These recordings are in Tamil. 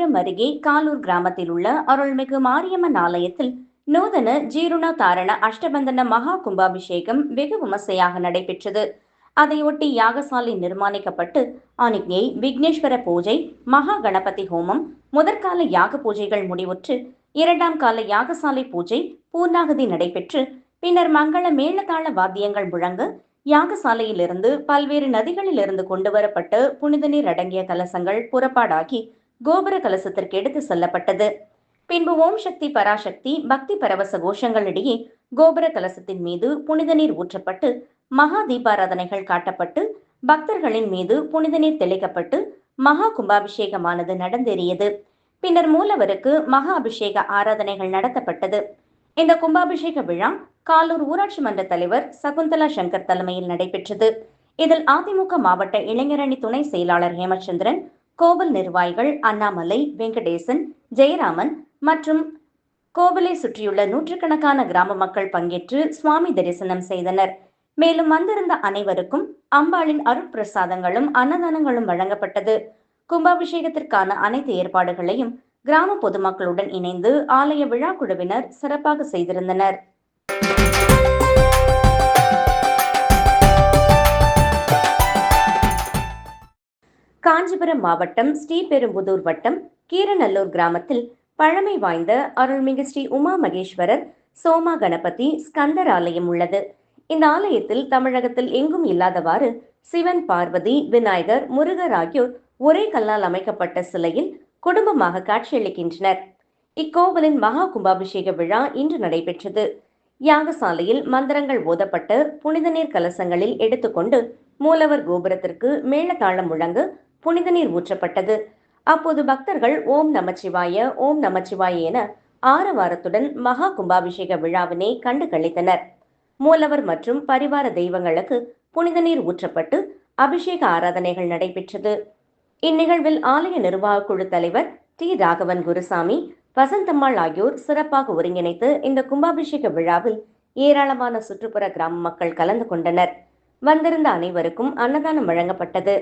காஞ்சிபுரம் அருகே காலூர் கிராமத்தில் உள்ள அருள்மிகு மாரியம்மன் ஆலயத்தில் நூதன ஜீருண தாரண அஷ்டபந்தன மகா கும்பாபிஷேகம் வெகு விமர்சையாக நடைபெற்றது. அதையொட்டி யாகசாலை நிர்மாணிக்கப்பட்டு அன்னியை விக்னேஸ்வர பூஜை மகா கணபதி ஹோமம் முதற்கால யாக பூஜைகள் முடிவுற்று இரண்டாம் கால யாகசாலை பூஜை பூர்ணாகதி நடைபெற்று பின்னர் மங்கள மேளதாள வாத்தியங்கள் முழங்க யாகசாலையிலிருந்து பல்வேறு நதிகளிலிருந்து கொண்டு வரப்பட்ட புனித நீர் அடங்கிய கலசங்கள் புறப்பாடாகி கோபுர கலசத்திற்கு எடுத்து செல்லப்பட்டது. பின்பு ஓம் சக்தி பராசக்தி பக்தி பரவச கோஷங்களிடையே கோபுர கலசத்தின் மீது புனித நீர் ஊற்றப்பட்டு மகா தீபாராதனைகள் காட்டப்பட்டு பக்தர்களின் மீது புனித நீர் தெளிக்கப்பட்டு மகா கும்பாபிஷேகமானது நடந்தேறியது. பின்னர் மூலவருக்கு மகா அபிஷேக ஆராதனைகள் நடத்தப்பட்டது. இந்த கும்பாபிஷேக விழா காலூர் ஊராட்சி மன்ற தலைவர் சகுந்தலா சங்கர் தலைமையில் நடைபெற்றது. இதில் அதிமுக மாவட்ட இளைஞரணி துணை செயலாளர் ஹேமச்சந்திரன் கோவில் நிர்வாகிகள் அண்ணாமலை வெங்கடேசன் ஜெயராமன் மற்றும் கோவிலை சுற்றியுள்ள நூற்றுக்கணக்கான கிராம மக்கள் பங்கேற்று சுவாமி தரிசனம் செய்தனர். மேலும் வந்திருந்த அனைவருக்கும் அம்பாளின் அருட்பிரசாதங்களும் அன்னதானங்களும் வழங்கப்பட்டது. கும்பாபிஷேகத்திற்கான அனைத்து ஏற்பாடுகளையும் கிராம பொதுமக்களுடன் இணைந்து ஆலய விழா குழுவினர் சிறப்பாக செய்திருந்தனர். காஞ்சிபுரம் மாவட்டம் ஸ்ரீபெரும்புதூர் வட்டம் கீரநல்லூர் கிராமத்தில் பழமை வாய்ந்த அருள்மிகு ஸ்ரீ உமா மகேஸ்வரர் சோமா கணபதி ஸ்கந்தர் ஆலயம் உள்ளது. இந்த ஆலயத்தில் தமிழகத்தில் எங்கும் இல்லாதவாறு சிவன் பார்வதி விநாயகர் முருகர் ஆகியோர் ஒரே கல்லால் அமைக்கப்பட்ட சிலையில் குடும்பமாக காட்சியளிக்கின்றனர். இக்கோவிலின் மகா கும்பாபிஷேக விழா இன்று நடைபெற்றது. யாகசாலையில் மந்திரங்கள் ஓதப்பட்டு புனித நீர் கலசங்களில் எடுத்துக்கொண்டு மூலவர் கோபுரத்திற்கு மேளதாளம் முழங்கு புனித நீர் ஊற்றப்பட்டது. அப்போது பக்தர்கள் ஓம் நமச்சிவாய ஓம் நமச்சிவாய என ஆரவாரத்துடன் மகா கும்பாபிஷேக விழாவினை கண்டு கழித்தனர். மூலவர் மற்றும் பரிவார தெய்வங்களுக்கு புனித நீர் ஊற்றப்பட்டு அபிஷேக ஆராதனைகள் நடைபெற்றது. இந்நிகழ்வில் ஆலய நிர்வாக குழு தலைவர் டி. ராகவன் குருசாமி வசந்தம்மாள் ஆகியோர் சிறப்பாக ஒருங்கிணைத்து இந்த கும்பாபிஷேக விழாவில் ஏராளமான சுற்றுப்புற கிராம மக்கள் கலந்து கொண்டனர். வந்திருந்த அனைவருக்கும் அன்னதானம் வழங்கப்பட்டது.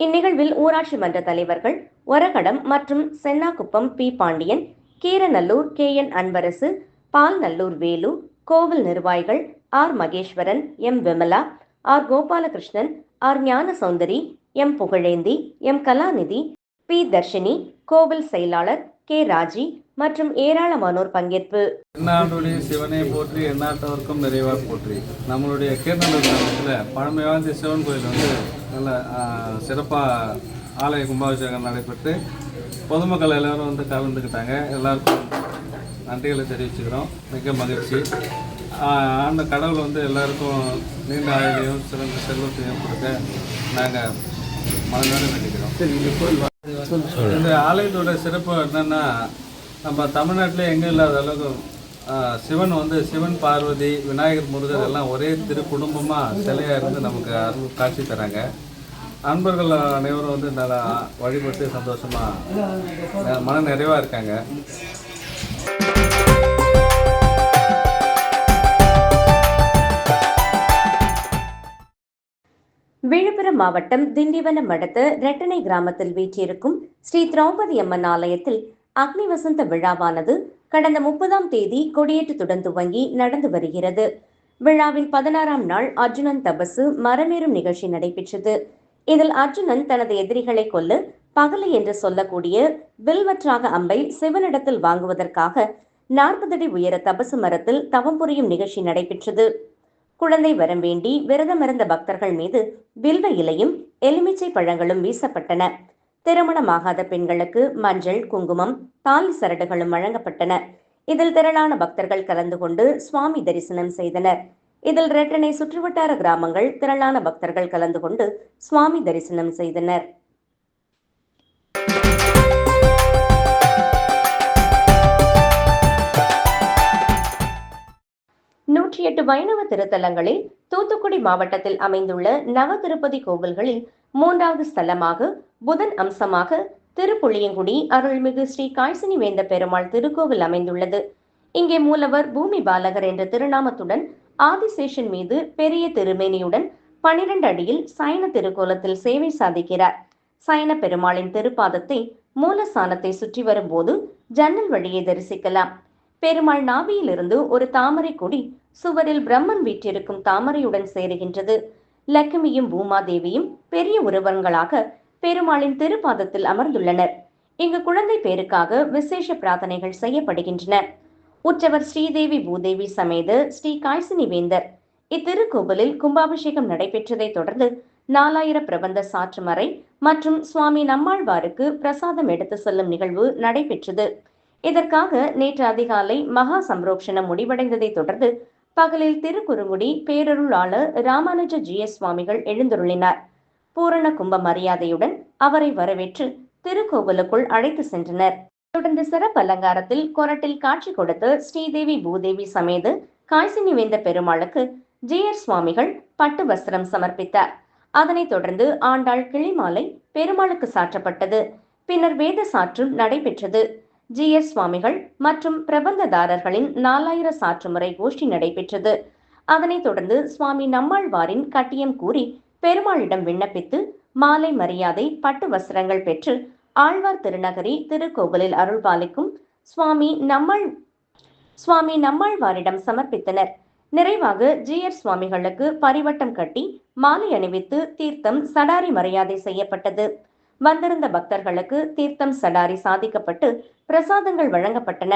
இந்நிகழ்வில் ஊராட்சி மன்ற தலைவர்கள் ஒரகடம் மற்றும் Chennakuppam P. Pandian Keeranallur K. N. Anbarasu Palnallur Velu கோவில் நிர்வாகிகள் R. Maheswaran M. Vimala R. Gopalakrishnan R. Gnana Soundari M. Pugazhendhi M. Kalanidhi P. Dharshini கோவில் செயலாளர் கே. ராஜி மற்றும் ஏராளமானோர் பங்கேற்பு. எந்நாடுடைய சிவனை போற்றி எந்நாட்டவர்க்கும் நிறைவாக போற்றி. நம்மளுடைய கீர்த்தனூர் கிராமத்தில் பழமை வாய்ந்த சிவன் கோயில் வந்து நல்ல சிறப்பாக ஆலய கும்பாபிஷேகம் நடைபெற்று பொதுமக்கள் எல்லாரும் வந்து கலந்துக்கிட்டாங்க. எல்லாருக்கும் நன்றிகளை தெரிவிச்சுக்கிறோம். மிக மகிழ்ச்சி. ஆண்ட கடவுள் வந்து எல்லாருக்கும் நீண்ட ஆயுளையும் சிறந்த செல்வத்தையும் கொடுக்க நாங்கள் மனதார வேண்டிக்கிறோம். இந்த ஆலயத்தோட சிறப்பு என்னன்னா நம்ம தமிழ்நாட்டில் எங்கே இல்லாத அளவுக்கு சிவன் வந்து சிவன் பார்வதி விநாயகர் முருகர் எல்லாம் ஒரே திரு குடும்பமாக சிலையாக இருந்து நமக்கு அருள் காட்சி தராங்க. அன்பர்கள் அனைவரும் வந்து நல்லா வழிபட்டு சந்தோஷமாக மன நிறைவாக இருக்காங்க. விழுப்புரம் மாவட்டம் திண்டிவனம் அடுத்த ரெட்டனை கிராமத்தில் வீற்றிருக்கும் ஸ்ரீ திரௌபதி அம்மன் ஆலயத்தில் அக்னி வசந்த விழாவானது கடந்த முப்பதாம் தேதி கொடியேற்றத்துடன் துவங்கி நடந்து வருகிறது. விழாவின் பதினாறாம் நாள் அர்ஜுனன் தபசு மரமேறும் நிகழ்ச்சி நடைபெற்றது. இதில் அர்ஜுனன் தனது எதிரிகளை கொல்ல பகலை என்று சொல்லக்கூடிய வில்வற்றாக அம்பை சிவனிடத்தில் வாங்குவதற்காக நாற்பது அடி உயர தபசு மரத்தில் தவம் புரியும் நிகழ்ச்சி நடைபெற்றது. குழந்தை வரம் வேண்டி விரதமிருந்த பக்தர்கள் மீது வில்வ இலையும் எலுமிச்சை பழங்களும் வீசப்பட்டன. திருமணமாகாத பெண்களுக்கு மஞ்சள் குங்குமம் தாலி சரடுகளும் வழங்கப்பட்டன. இதில் திரளான பக்தர்கள் கலந்து கொண்டு சுவாமி தரிசனம் செய்தனர். இதில் ரெட்டனை சுற்றுவட்டார கிராமங்கள் திரளான பக்தர்கள் கலந்து கொண்டு சுவாமி தரிசனம் செய்தனர். நூற்றி எட்டு வைணவ திருத்தலங்களில் தூத்துக்குடி மாவட்டத்தில் அமைந்துள்ள நவ திருப்பதி கோவில்களில் மூன்றாவது ஸ்தலமாக புதன் அம்சமாக திருப்புளியங்குடி அருள்மிகு ஸ்ரீ காய்ச்சினி வேந்த பெருமாள் திருக்கோவில் அமைந்துள்ளது. இங்கே மூலவர் பூமி பாலகர் என்ற திருநாமத்துடன் ஆதிசேஷன் மீது பெரிய திருமேனியுடன் பனிரெண்டு அடியில் சைன திருக்கோலத்தில் சேவை சாதிக்கிறார். சைன பெருமாளின் திருப்பாதத்தை மூலஸ்தானத்தை சுற்றி வரும்போது ஜன்னல் வழியை தரிசிக்கலாம். பெருமாள் நாபியிலிருந்து ஒரு தாமரை கொடி சுவரில் பிரம்மன் வீற்றிருக்கும் தாமரையுடன் சேருகின்றது. லட்சுமியும் பூமாதேவியும் பெரிய உருவங்களாக பெருமாளின் திருப்பாதத்தில் அமர்ந்துள்ளனர். இங்கு குழந்தை பேருக்காக விசேஷ பிரார்த்தனைகள் செய்யப்படுகின்றன. உற்சவர் ஸ்ரீதேவி பூதேவி சமேத ஸ்ரீ காய்சினி வேந்தர். இத்திருக்கோவிலில் கும்பாபிஷேகம் நடைபெற்றதைத் தொடர்ந்து நாலாயிர பிரபந்த சாற்றுமறை மற்றும் சுவாமி நம்மாழ்வாருக்கு பிரசாதம் எடுத்து செல்லும் நிகழ்வு நடைபெற்றது. இதற்காக நேற்று அதிகாலை மகா சம்ரோக்ஷணம் முடிவடைந்ததைத் தொடர்ந்து பகலில் திருக்குறுங்குடி பேரருளாளர் ராமானுஜ ஜி எஸ் சுவாமிகள் எழுந்துருளினார். பூரண கும்ப மரியாதையுடன் அவரை வரவேற்று திருக்கோவிலுக்குள் அழைத்து சென்றனர். தொடர்ந்து சிறப்பு அலங்காரத்தில் கொரட்டில் காட்சி கொடுத்து ஸ்ரீதேவி பூதேவி சமேது காய்சினி வேந்த பெருமாளுக்கு ஜி ஆர் சுவாமிகள் பட்டு வஸ்திரம் சமர்ப்பித்தார். அதனைத் தொடர்ந்து ஆண்டாள் கிளிமாலை பெருமாளுக்கு சாற்றப்பட்டது. பின்னர் வேத சாற்றும் நடைபெற்றது. ஜி எஸ் சுவாமிகள் மற்றும் பிரபந்ததாரர்களின் நாலாயிர சாற்று முறை கோஷ்டி நடைபெற்றது. அதனைத் தொடர்ந்து சுவாமி நம்மாழ்வாரின் கட்டியம் கூறி பெருமாளிடம் விண்ணப்பித்து மாலை மரியாதை பட்டு வஸ்திரங்கள் பெற்று ஆழ்வார் திருநகரி திருக்கோவிலில் அருள்பாலிக்கும் சுவாமி நம்மாள் சுவாமி நம்மாழ்வாரிடம் சமர்ப்பித்தனர். நிறைவாக ஜிஎர் சுவாமிகளுக்கு பரிவட்டம் கட்டி மாலை அணிவித்து தீர்த்தம் சடாரி மரியாதை செய்யப்பட்டது. வந்திருந்த பக்தர்களுக்கு தீர்த்தம் சடாரி சாதிக்கப்பட்டு பிரசாதங்கள் வழங்கப்பட்டன.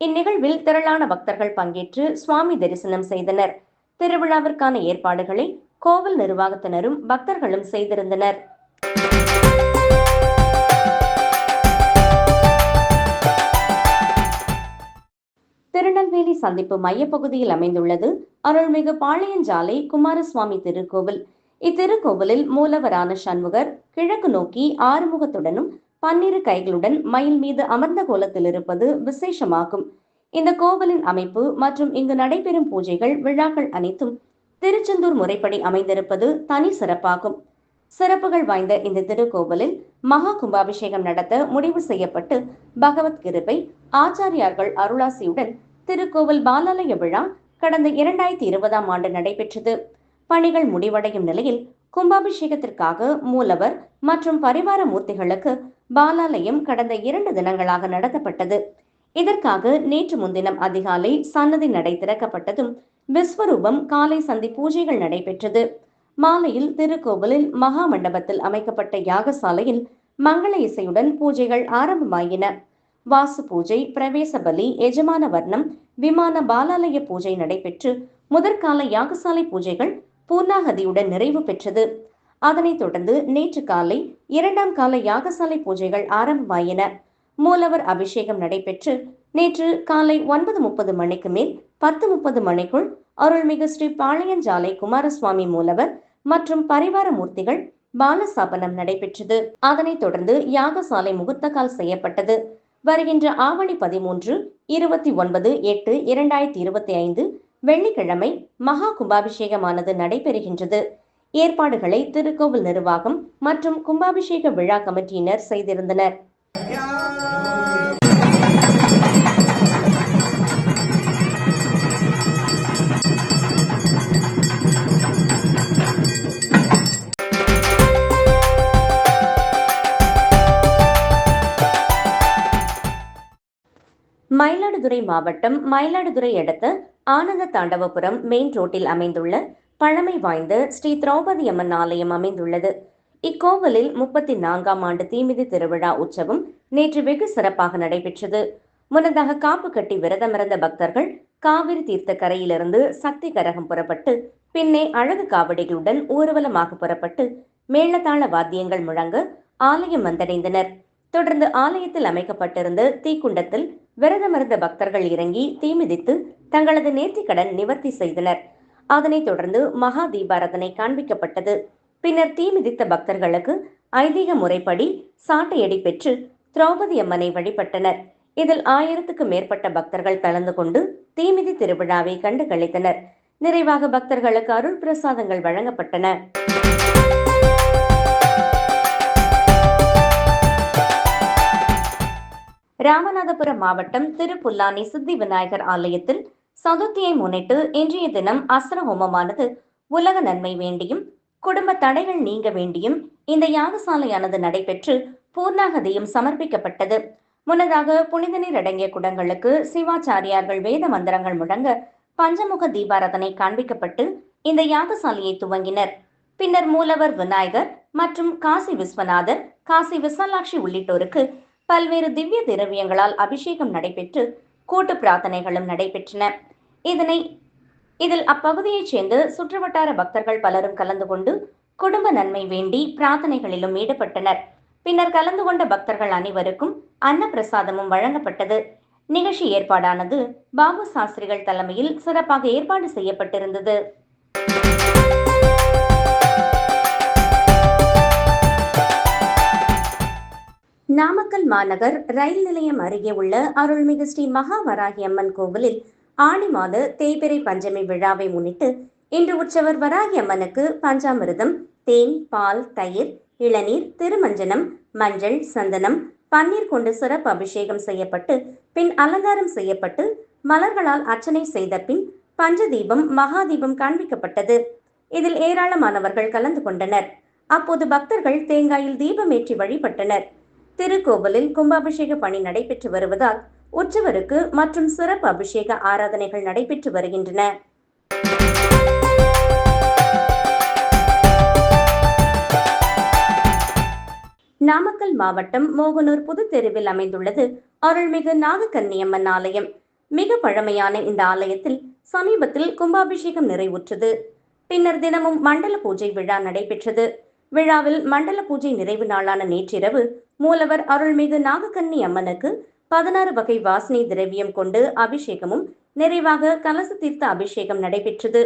இந்நிகழ்வில் திரளான பக்தர்கள் பங்கேற்று சுவாமி தரிசனம் செய்தனர். திருவிழாவிற்கான ஏற்பாடுகளை கோவில் நிர்வாகத்தினரும் பக்தர்களும் செய்திருந்தனர். திருநெல்வேலி சந்திப்பு மையப்பகுதியில் அமைந்துள்ளது. அருள்மிகு பாளையஞ்சாலை குமாரசுவாமி திருக்கோவில். இத்திருக்கோவிலில் மூலவரான சண்முகர் கிழக்கு நோக்கி ஆறுமுகத்துடனும் பன்னிரு கைகளுடன் மயில் மீது அமர்ந்த கோலத்தில் இருப்பது விசேஷமாகும். இந்த கோவிலின் அமைப்பு மற்றும் இங்கு நடைபெறும் பூஜைகள் விழாக்கள் அனைத்தும் திருச்செந்தூர் முறைப்படி அமைந்திருப்பது தனி சிறப்பாகும். சிறப்புகள் வாய்ந்த இந்த திருக்கோவிலில் மகா கும்பாபிஷேகம் நடத்த முடிவு செய்யப்பட்டு பகவத் கிருபை ஆச்சாரியார்கள் அருளாசியுடன் திருக்கோவில் பாலாலய விழா கடந்த இரண்டாயிரத்தி இருபதாம் ஆண்டு நடைபெற்றது. பணிகள் முடிவடையும் நிலையில் கும்பாபிஷேகத்திற்காக மூலவர் மற்றும் பரிவார மூர்த்திகளுக்கு பாலாலயம் கடந்த இரண்டு தினங்களாக நடத்தப்பட்டது. இதற்காக நேற்று முன்தினம் அதிகாலை சன்னதி நடை திறக்கப்பட்டதும் விஸ்வரூபம் காலை சந்தி பூஜைகள் நடைபெற்றது. மாலையில் திருக்கோவிலில் மகா மண்டபத்தில் அமைக்கப்பட்ட யாகசாலையில் மங்கள இசையுடன் பூஜைகள் ஆரம்பமாயின. வாசு பூஜை பிரவேச பலி எஜமான வர்ணம் விமான பாலாலய பூஜை நடைபெற்று முதற்கால யாகசாலை பூஜைகள் பூர்ணாகதியுடன் நிறைவு பெற்றது. அதனைத் தொடர்ந்து நேற்று காலை இரண்டாம் கால யாகசாலை பூஜைகள் ஆரம்பமாயின. மூலவர் அபிஷேகம் நடைபெற்று நேற்று காலை ஒன்பது முப்பது மணிக்கு மேல் பத்து முப்பது மணிக்குள் அருள்மிகு ஸ்ரீ பாளையஞ்சாலை குமாரசுவாமி மூலவர் மற்றும் பரிவார மூர்த்திகள் பாலசாபனம் நடைபெற்றது. அதனைத் தொடர்ந்து யாகசாலை முகூர்த்தக்கால் செய்யப்பட்டது. வருகின்ற ஆவணி பதிமூன்று இருபத்தி ஒன்பது எட்டு இரண்டாயிரத்தி இருபத்தி ஐந்து வெள்ளிக்கிழமை மகா கும்பாபிஷேகமானது நடைபெறுகின்றது. ஏற்பாடுகளை திருக்கோவில் நிர்வாகம் மற்றும் கும்பாபிஷேக விழா கமிட்டியினர் செய்திருந்தனர். மயிலாடுதுறை மாவட்டம் மயிலாடுதுறை அடுத்த ஆனந்த தாண்டவபுரம் மெயின் ரோட்டில் அமைந்துள்ள பழமை வாய்ந்த ஸ்ரீ திரௌபதி அம்மன் ஆலயம் அமைந்துள்ளது. இக்கோவிலில் முப்பத்தி நான்காம் ஆண்டு தீமிதி திருவிழா உற்சவம் நேற்று வெகு சிறப்பாக நடைபெற்றது. முன்னதாக காப்பு கட்டி விரதமிருந்த பக்தர்கள் காவிரி தீர்த்த கரையிலிருந்து சக்தி கரகம் புறப்பட்டு பின்னே அழகு காவடிகளுடன் ஊர்வலமாக புறப்பட்டு மேளதாள வாத்தியங்கள் முழங்க ஆலயம் வந்தடைந்தனர். தொடர்ந்து ஆலயத்தில் அமைக்கப்பட்டிருந்த தீக்குண்டத்தில் விரதமிருந்த பக்தர்கள் இறங்கி தீமிதித்து தங்களது நேர்த்திக்கடன் நிவர்த்தி செய்தனர். அதனைத் தொடர்ந்து மகா தீபாரதனை காண்பிக்கப்பட்டது. பின்னர் தீமிதித்த பக்தர்களுக்கு ஐதீக முறைப்படி சாட்டையடி பெற்று திரௌபதி அம்மனை வழிபட்டனர். இதில் ஆயிரத்துக்கு மேற்பட்ட பக்தர்கள் கலந்து கொண்டு தீமிதி திருவிழாவை கண்டு கழித்தனர் நிறைவாக பக்தர்களுக்கு அருள் பிரசாதங்கள் வழங்கப்பட்டன. ராமநாதபுரம் மாவட்டம் திருப்புல்லானி சித்தி விநாயகர் ஆலயத்தில் சதுர்த்தியை முன்னிட்டு இன்றைய தினம் அஸ்ர ஹோமமானது உலக நன்மை வேண்டியும் குடும்ப தடைகள் நீங்க வேண்டியும் இந்த யாகசாலையானது நடைபெற்று பூர்ணாகதியும் சமர்ப்பிக்கப்பட்டது. முன்னதாக புனித நீர் அடங்கிய குடங்களுக்கு சிவாச்சாரியார்கள் வேத மந்திரங்கள் முழங்க பஞ்சமுக தீபாராதனை காண்பிக்கப்பட்டு இந்த யாகசாலையை துவங்கினர். பின்னர் மூலவர் விநாயகர் மற்றும் காசி விஸ்வநாதர் காசி விசாலாட்சி உள்ளிட்டோருக்கு பல்வேறு திவ்ய திரவியங்களால் அபிஷேகம் நடைபெற்று கூட்டு பிரார்த்தனைகளும் நடைபெற்றன. இதனை இதில் அப்பகுதியைச் சேர்ந்த சுற்றுவட்டார பக்தர்கள் பலரும் கலந்து கொண்டு குடும்ப நன்மை வேண்டி பிரார்த்தனைகளிலும் ஈடுபட்டனர். பின்னர் கலந்து கொண்ட பக்தர்கள் அனைவருக்கும் அன்னப்பிரசாதமும் வழங்கப்பட்டது. நிகழ்ச்சி ஏற்பாடானது பாபு சாஸ்திரிகள் தலைமையில் சிறப்பாக ஏற்பாடு செய்யப்பட்டிருந்தது. நாமக்கல் மாநகர் ரயில் நிலையம் அருகே உள்ள அருள்மிகு ஸ்ரீ மகாவராகி அம்மன் கோவிலில் ஆடி மாத தேய்பிறை பஞ்சமி விழாவை முன்னிட்டு இன்று உற்சவர் வராகி அம்மனுக்கு பஞ்சாமிர்தம் தேன் பால் தயிர் இளநீர் திருமஞ்சனம் மஞ்சள் சந்தனம் பன்னீர் கொண்டு சிறப்பு அபிஷேகம் செய்யப்பட்டு பின் அலங்காரம் செய்யப்பட்டு மலர்களால் அர்ச்சனை செய்த பின் பஞ்சதீபம் மகாதீபம் காண்பிக்கப்பட்டது. இதில் ஏராளமானவர்கள் கலந்து கொண்டனர். அப்போது பக்தர்கள் தேங்காயில் தீபமேற்றி வழிபட்டனர். திருக்கோவிலில் கும்பாபிஷேக பணி நடைபெற்று வருவதால் உற்சவருக்கு மற்றும் சிறப்பு அபிஷேக ஆராதனைகள் நடைபெற்று வருகின்றன. நாமக்கல் மாவட்டம் மோகனூர் புதுத்தெருவில் அமைந்துள்ளது அருள்மிகு நாகக்கன்னியம்மன் ஆலயம். மிக பழமையான இந்த ஆலயத்தில் சமீபத்தில் கும்பாபிஷேகம் நிறைவுற்றது. பின்னர் தினமும் மண்டல பூஜை விழா நடைபெற்றது. விழாவில் மண்டல பூஜை நிறைவு நாளான நேற்றிரவு மூலவர் அருள்மிகு நாகக்கன்னி அம்மனுக்கு பதினாறு வகை வாசனை திரவியம் கொண்டு அபிஷேகமும் நிறைவாக கலச தீர்த்த அபிஷேகம் நடைபெற்றது.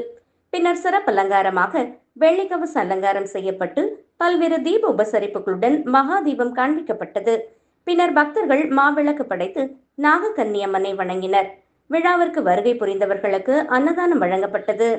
பின்னர் சிறப்பு அலங்காரமாக வெள்ளிக்கவச அலங்காரம் செய்யப்பட்டு பல்வேறு தீப உபசரிப்புகளுடன் மகா தீபம் காண்பிக்கப்பட்டது. பின்னர் பக்தர்கள் மாவிளக்கு படைத்து நாகக்கன்னியம்மனை வணங்கினர். விழாவிற்கு வருகை புரிந்தவர்களுக்கு அன்னதானம் வழங்கப்பட்டது.